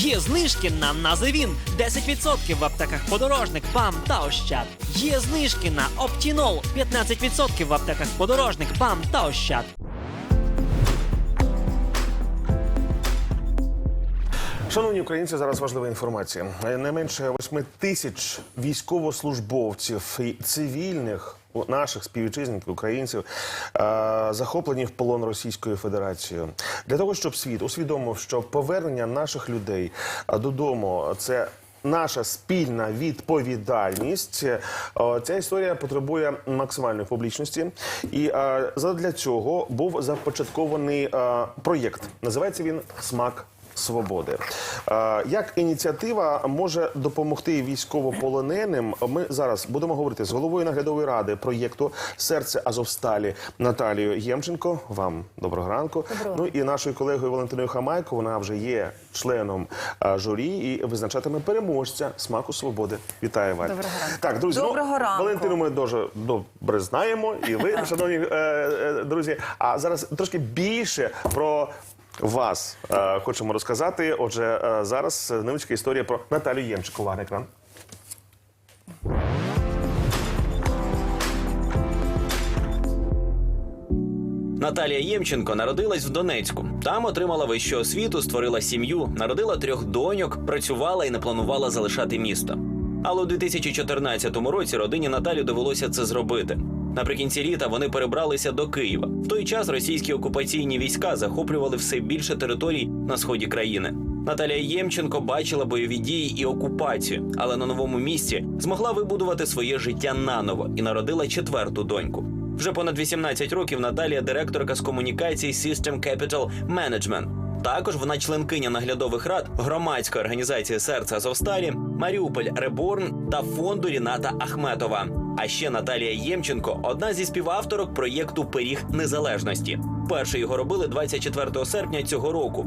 Є знижки на Називін 10% в аптеках подорожник, ПАМ та Ощад. Є знижки на Оптінол 15% в аптеках подорожник, ПАМ та Ощад. Шановні українці, зараз важлива інформація. Не менше 8 тисяч військовослужбовців і цивільних наших співвітчизників, українців е, захоплені в полон Російською Федерацією. Для того, щоб світ усвідомив, що повернення наших людей е, додому це. Наша спільна відповідальність. Е, Ця історія потребує максимальної публічності, і задля цього був започаткований проєкт. Називається він Смак свободи. Е, Як ініціатива може допомогти військовополоненим? Ми зараз будемо говорити з головою наглядової ради проєкту Серце Азовсталі Наталією Ємченко. Вам доброго ранку. Ну і нашою колегою Валентиною Хамайко. Вона вже є членом е, журі і визначатиме переможця смаку свободи. Вітаю вас. Доброго ранку. Так, друзі, Доброго ну, ранку. Валентину ми дуже добре знаємо, і ви, шановні е, е, друзі. А зараз трошки більше про. Вас е, хочемо розказати. Отже, е, зараз невеличка історія про Наталію Ємчику. Увага екран. Наталія Ємченко народилась в Донецьку. Там отримала вищу освіту, створила сім'ю, народила трьох доньок, працювала і не планувала залишати місто. Але у 2014 році родині Наталі довелося це зробити. Наприкінці літа вони перебралися до Києва. В той час російські окупаційні війська захоплювали все більше територій на сході країни. Наталія Ємченко бачила бойові дії і окупацію, але на новому місці змогла вибудувати своє життя наново і народила четверту доньку. Вже понад 18 років Наталія директорка з комунікацій System Capital Management. Також вона членкиня наглядових рад громадської організації серце Азовсталі, Маріуполь Реборн та фонду Ріната Ахметова. А ще Наталія Ємченко одна зі співавторок проєкту Пиріг Незалежності. Перше його робили 24 серпня цього року.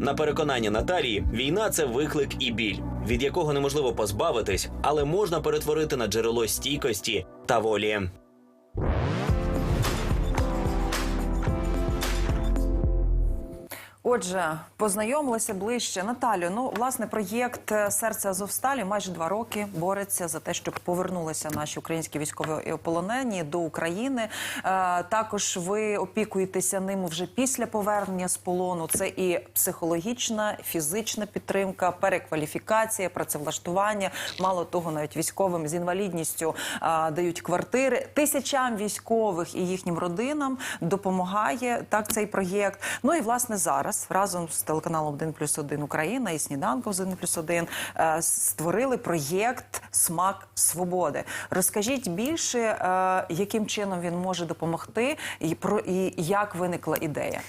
На переконання Наталії, війна це виклик і біль, від якого неможливо позбавитись, але можна перетворити на джерело стійкості та волі. Отже, познайомилися ближче. Наталю, ну власне проєкт е, серце Азовсталі майже два роки бореться за те, щоб повернулися наші українські військові полонені до України. Е, також ви опікуєтеся ними вже після повернення з полону. Це і психологічна, фізична підтримка, перекваліфікація, працевлаштування. Мало того, навіть військовим з інвалідністю е, дають квартири. Тисячам військових і їхнім родинам допомагає так цей проєкт. Ну і власне зараз разом з телеканалом 1 плюс 1 Україна і сніданком з 1 плюс 1 е, створили проєкт Смак свободи. Розкажіть більше, е, яким чином він може допомогти, і про і як виникла ідея.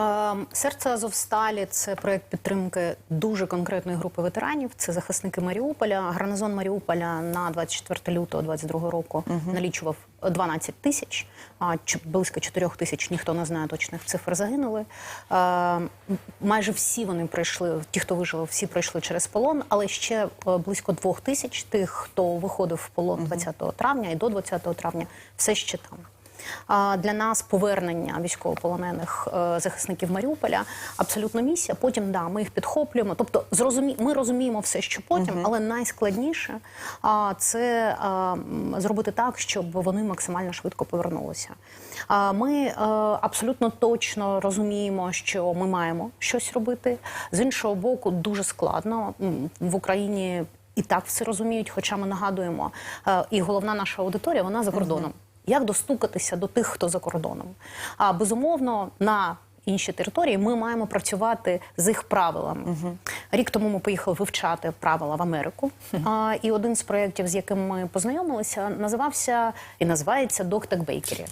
Ем, Серце Азовсталі це проект підтримки дуже конкретної групи ветеранів. Це захисники Маріуполя. Гарнизон Маріуполя на 24 лютого 22 року налічував 12 тисяч, а близько 4 тисяч ніхто не знає точних цифр. Загинули. Ем, Майже всі вони пройшли. Ті, хто вижив, всі пройшли через полон, але ще е, близько 2 тисяч тих, хто виходив в полон 20 травня і до 20 травня, все ще там. Для нас повернення військовополонених е, захисників Маріуполя абсолютно місія. Потім да, ми їх підхоплюємо. Тобто, зрозумі, ми розуміємо все, що потім, але найскладніше це зробити так, щоб вони максимально швидко повернулися. Ми е, абсолютно точно розуміємо, що ми маємо щось робити. З іншого боку, дуже складно в Україні. І так все розуміють, хоча ми нагадуємо, е, і головна наша аудиторія вона за кордоном. Як достукатися до тих, хто за кордоном? А безумовно, на іншій території ми маємо працювати з їх правилами. Рік тому ми поїхали вивчати правила в Америку. А, і один з проєктів, з яким ми познайомилися, називався і називається Доктак Бейкері.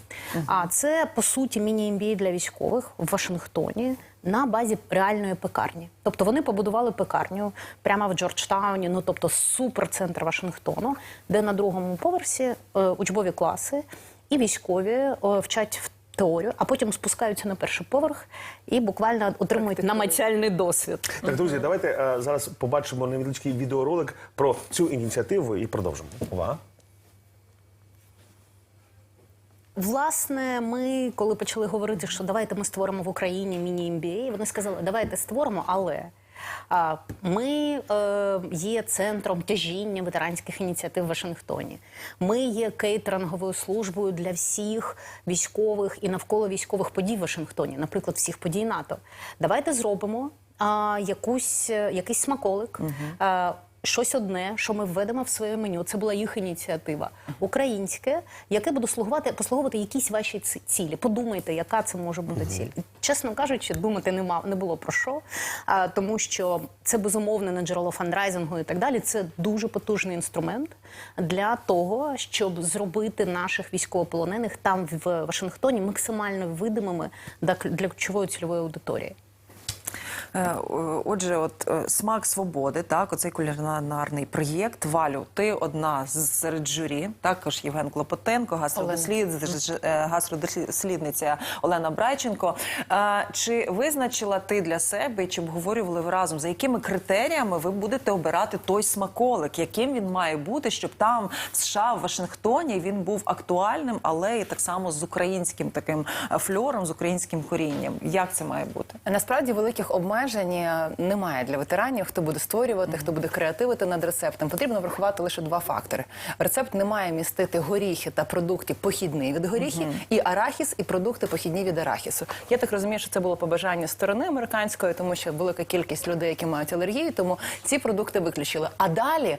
А це по суті міні-МБА для військових в Вашингтоні. На базі реальної пекарні, тобто вони побудували пекарню прямо в Джорджтауні, ну тобто суперцентр Вашингтону, де на другому поверсі е, учбові класи і військові е, вчать в теорію, а потім спускаються на перший поверх і буквально отримують намацяльний досвід. Так, друзі, давайте е, зараз побачимо невеличкий відеоролик про цю ініціативу і продовжимо. Увага. Власне, ми коли почали говорити, що давайте ми створимо в Україні міні-МБА, вони сказали, давайте створимо, але Ми е, є центром тяжіння ветеранських ініціатив в Вашингтоні. Ми є кейтеринговою службою для всіх військових і навколо військових подій в Вашингтоні, наприклад, всіх подій НАТО. Давайте зробимо а, якусь, якийсь смаколик. а, Щось одне, що ми введемо в своє меню, це була їх ініціатива українське, яке буде слугувати, послуговувати якісь ваші ці- цілі. Подумайте, яка це може бути ціль. Чесно кажучи, думати нема не було про що, а, тому що це безумовне не джерело фандрайзингу і так далі. Це дуже потужний інструмент для того, щоб зробити наших військовополонених там в Вашингтоні максимально видимими для для ключової цільової аудиторії. Е, Отже, от е, смак свободи, так, оцей кулінарний проєкт. Валю, ти одна з серед журі, також Євген Клопотенко, гастродослід, е, гастродослідниця Олена Брайченко. Чи визначила ти для себе, чи обговорювали ви разом, за якими критеріями ви будете обирати той смаколик, яким він має бути, щоб там в США, в Вашингтоні він був актуальним, але і так само з українським таким фльором, з українським корінням? Як це має бути? Насправді великих обмежень е, немає для ветеранів, хто буде створювати, хто буде креативити над рецептом. Потрібно врахувати лише два фактори. Рецепт не має містити горіхи та продукти похідні від горіхів, і арахіс, і продукти похідні від арахісу. Я так розумію, що це було побажання сторони американської, тому що велика кількість людей, які мають алергію, тому ці продукти виключили. А далі.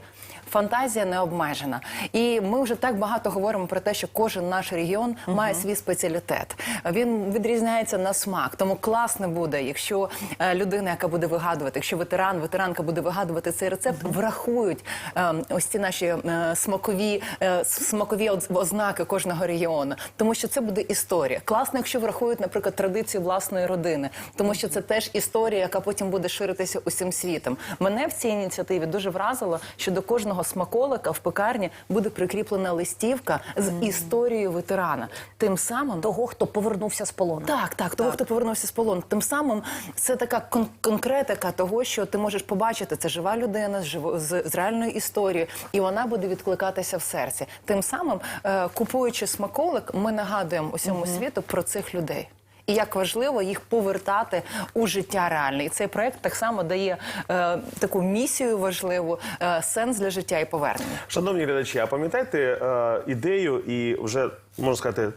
Фантазія не обмежена, і ми вже так багато говоримо про те, що кожен наш регіон має свій спеціалітет. Він відрізняється на смак. Тому класно буде, якщо е, людина, яка буде вигадувати, якщо ветеран, ветеранка буде вигадувати цей рецепт, врахують е, ось ці наші е, смакові е, смакові ознаки кожного регіону, тому що це буде історія. Класно, якщо врахують, наприклад, традицію власної родини, тому що це теж історія, яка потім буде ширитися усім світом. Мене в цій ініціативі дуже вразило, що до кожного смаколика в пекарні буде прикріплена листівка з історією ветерана. Тим самим Того, хто повернувся з полону. так, так, того, хто повернувся з полону. Тим самим це така кон- конкретика того, що ти можеш побачити, це жива людина з, живо- з, з реальною історією, і вона буде відкликатися в серці. Тим самим, е, купуючи смаколик, ми нагадуємо усьому світу про цих людей. І як важливо їх повертати у життя реальне. І цей проект так само дає е, таку місію важливу, е, сенс для життя і повернення. Шановні глядачі, а пам'ятаєте е, ідею і вже можна сказати.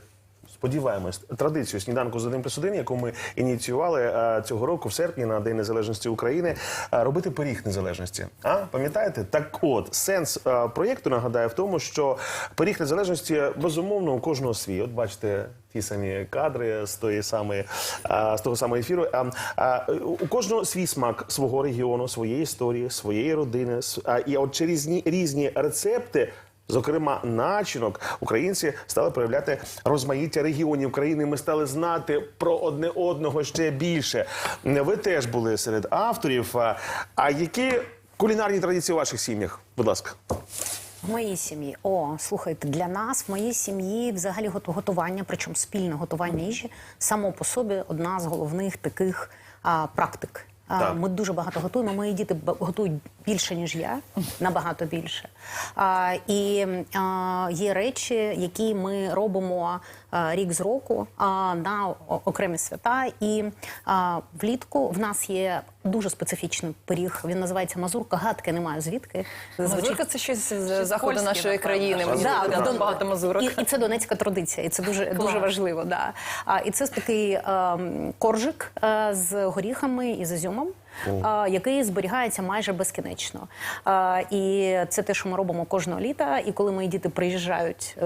Сподіваємось, традицію сніданку з 1 плюс 1, яку ми ініціювали е, цього року в серпні на День Незалежності України, е, робити пиріг незалежності. А пам'ятаєте? Так от сенс е, проєкту нагадаю в тому, що пиріг незалежності безумовно у кожного свій. От бачите. Ті самі кадри з тої самої з того самого ефіру. А, а, у кожного свій смак свого регіону, своєї історії, своєї родини. А, і от через різні рецепти Зокрема, начинок українці стали проявляти розмаїття регіонів країни. Ми стали знати про одне одного ще більше. Ви теж були серед авторів. А, які кулінарні традиції у ваших сім'ях? Будь ласка. В моїй сім'ї, о, слухайте, для нас в моїй сім'ї взагалі гот- готування, причому спільне готування їжі, само по собі одна з головних таких а, практик. Так. Ми дуже багато готуємо. Мої діти готують більше ніж я, набагато більше. А, і а, є речі, які ми робимо а, рік з року а, на окремі свята. І а, влітку в нас є дуже специфічний пиріг. Він називається мазурка. Гадки немає звідки. Мазурка це щось з заходу нашої країни. Мені Да, да, багато мазурок. І, і це донецька традиція, і це дуже дуже важливо. Да. А, і це такий ем, коржик е, з горіхами і з ізюмом. Який зберігається майже безкінечно, і це те, що ми робимо кожного літа. І коли мої діти приїжджають е,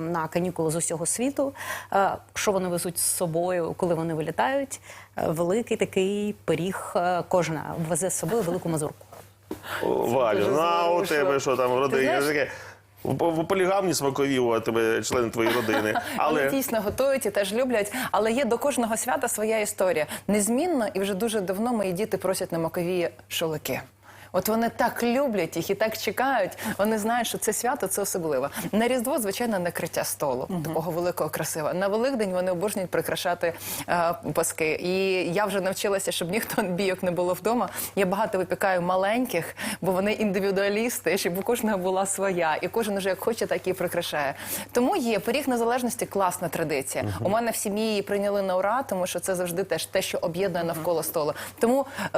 на канікули з усього світу, е, що вони везуть з собою, коли вони вилітають? Е, Великий такий пиріг. Кожна везе з собою велику мазурку. О, Валю, ну а у тебе що там в родині? В, полігамні смакові у тебе члени твоєї родини. Вони Але дійсно готують і теж люблять, але є до кожного свята своя історія. Незмінно і вже дуже давно мої діти просять на макові шолики. От вони так люблять їх і так чекають. Вони знають, що це свято це особливо. На Різдво, звичайно, накриття столу такого великого красивого. На Великдень вони обожнюють прикрашати е, паски. І я вже навчилася, щоб ніхто бійок не було вдома. Я багато випікаю маленьких, бо вони індивідуалісти, щоб у кожного була своя, і кожен уже як хоче, так і прикрашає. Тому є пиріг незалежності класна традиція. У мене в сім'ї її прийняли на ура, тому що це завжди теж те, що об'єднує навколо столу. Тому е,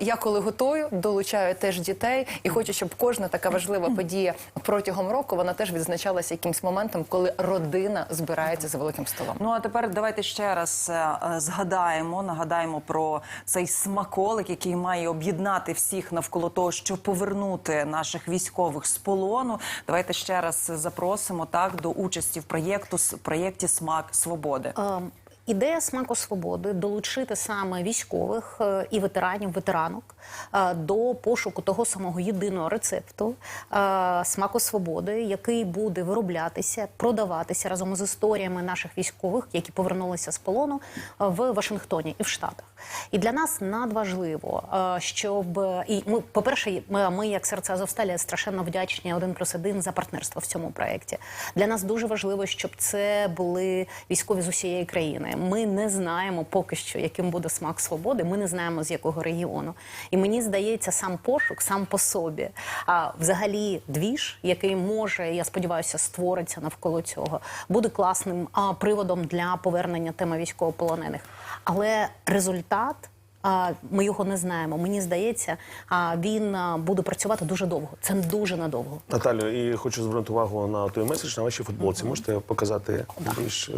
я коли готую, долучаю теж дітей і хочу, щоб кожна така важлива подія протягом року вона теж відзначалася якимсь моментом, коли родина збирається за великим столом. Ну а тепер давайте ще раз е, е, згадаємо, нагадаємо про цей смаколик, який має об'єднати всіх навколо того, щоб повернути наших військових з полону. Давайте ще раз запросимо так до участі в проєкту проєкті Смак свободи. Ем, Ідея смаку свободи долучити саме військових е, і ветеранів, ветеранок е, до пошуку того самого єдиного рецепту е, смаку свободи, який буде вироблятися, продаватися разом з історіями наших військових, які повернулися з полону в Вашингтоні і в Штатах. І для нас надважливо, щоб і ми, по-перше, ми, ми як серце Азовсталі, страшенно вдячні один плюс один за партнерство в цьому проєкті. Для нас дуже важливо, щоб це були військові з усієї країни. Ми не знаємо поки що, яким буде смак свободи. Ми не знаємо з якого регіону. І мені здається, сам пошук сам по собі. А взагалі, двіж, який може, я сподіваюся, створиться навколо цього, буде класним а, приводом для повернення теми військовополонених. Але результат. А, Ми його не знаємо. Мені здається, а, він буде працювати дуже довго. Це дуже надовго. Наталю, і хочу звернути увагу на той меседж на вашій футболці. Можете показати більш е,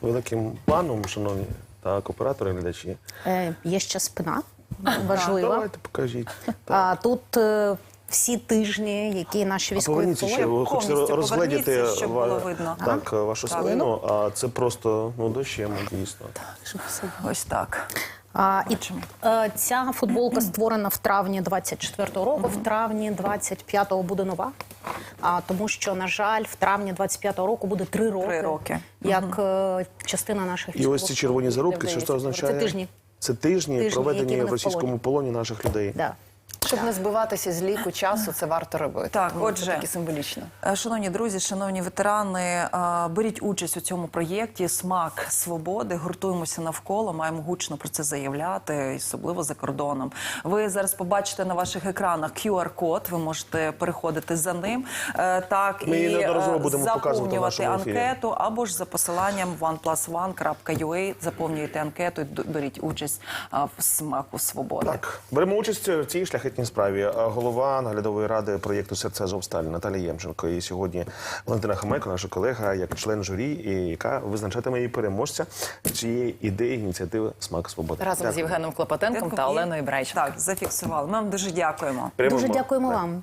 великим планом, шановні так, оператори, глядачі. Е, є ще спина важлива. Давайте покажіть. А тут е, всі тижні, які наші військові ще, ви хочете розгледіти ва- було видно. так, вашу спину, а це просто ну, дощем, дійсно. Ось так. А, і е, ця футболка створена в травні 24-го року. В травні 25-го буде нова. А тому, що на жаль, в травні 25-го року буде три роки, Три роки. як е, частина наших І ось ці червоні зарубки, що це означає? Це тижні. Це тижні, Тижні, проведені в в російському полоні. полоні наших людей. Да. Щоб не збиватися з ліку часу, це варто робити. Так, Тому отже. це таки символічно. Е, Шановні друзі, шановні ветерани, е, беріть участь у цьому проєкті Смак свободи. Гуртуємося навколо, маємо гучно про це заявляти, особливо за кордоном. Ви зараз побачите на ваших екранах QR-код. Ви можете переходити за ним. е, Так Ми і будемо показувати заповнювати анкету або ж за посиланням oneplus1.ua заповнюєте анкету і беріть участь в смаку свободи. Так, беремо участь в цій шляхетній справі. Голова наглядової ради проєкту Серце Азовсталь Наталія Ємченко. І сьогодні Валентина Хамейко, наша колега, як член журі, і яка визначатиме її переможця цієї ідеї ініціативи Смак Свободи. Разом з Євгеном Клопотенком та Оленою Брайченко. Так, зафіксували. Ми вам дуже дякуємо. Прямо Дуже дякуємо Так. вам.